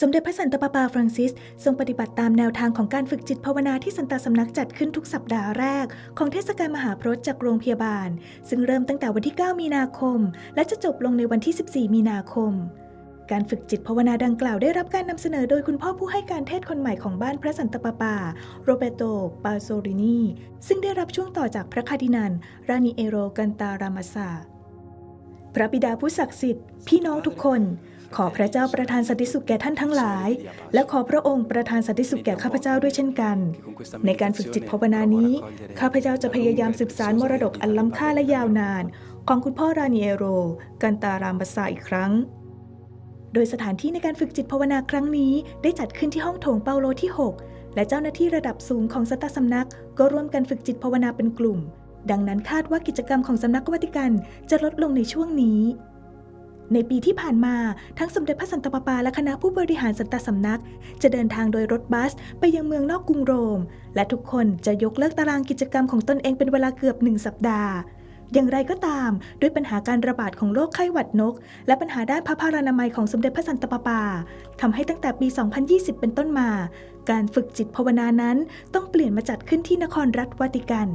สมเด็จพระสันตะปาปาฟรังซิส ทรงปฏิบัติตามแนวทางของการฝึกจิตภาวนาที่สันตสำนักจัดขึ้นทุกสัปดาห์แรก ของเทศกาลมหาพรตจากโรงพยาบาล ซึ่งเริ่มตั้งแต่วันที่ 9 มีนาคม และจะจบลงในวันที่ 14 มีนาคมการฝึกจิตภาวนาดังกล่าวได้รับการนำเสนอโดยคุณพ่อผู้ให้การเทศคนใหม่ของบ้านพระสันตะปาปา โรเบโต ปาโซรินี ซึ่งได้รับช่วงต่อจากพระคาร์ดินัน รานิเอโรกันตารามาซาพระบิดาผู้ศักดิ์สิทธิ์ พี่น้องทุกคน ขอพระเจ้าประทานสันติสุขแก่ท่านทั้งหลาย และขอพระองค์ประทานสันติสุขแก่ข้าพเจ้าด้วยเช่นกัน ในการฝึกจิตภาวนานี้ ข้าพเจ้าจะพยายามสืบสารมรดกอันล้ำค่าและยาวนาน ของคุณพ่อรานิเอโร กันตารามบาซาอีกครั้ง โดยสถานที่ในการฝึกจิตภาวนาครั้งนี้ ได้จัดขึ้นที่ห้องโถงเปาโลที่ 6 และเจ้าหน้าที่ระดับสูงของสตาสำนัก ก็ร่วมกันฝึกจิตภาวนาเป็นกลุ่ม ดังนั้นคาดว่ากิจกรรมของสำนักวัติกันจะลดลงในช่วงนี้ ในปีที่ผ่านมา ทั้งสมเด็จพระสันตะปาปาและคณะผู้บริหารสันตสำนัก จะเดินทางโดยรถบัสไปยังเมืองนอกกรุงโรม และทุกคนจะยกเลิกตารางกิจกรรมของตนเองเป็นเวลาเกือบหนึ่งสัปดาห์ อย่างไรก็ตาม ด้วยปัญหาการระบาดของโรคไข้หวัดนก และปัญหาด้านพระพารานามัยของสมเด็จพระสันตะปาปาทำให้ตั้งแต่ปี 2020 เป็นต้นมา การฝึกจิตภาวนานั้นต้องเปลี่ยนมาจัดขึ้นที่นครรัฐวาติกัน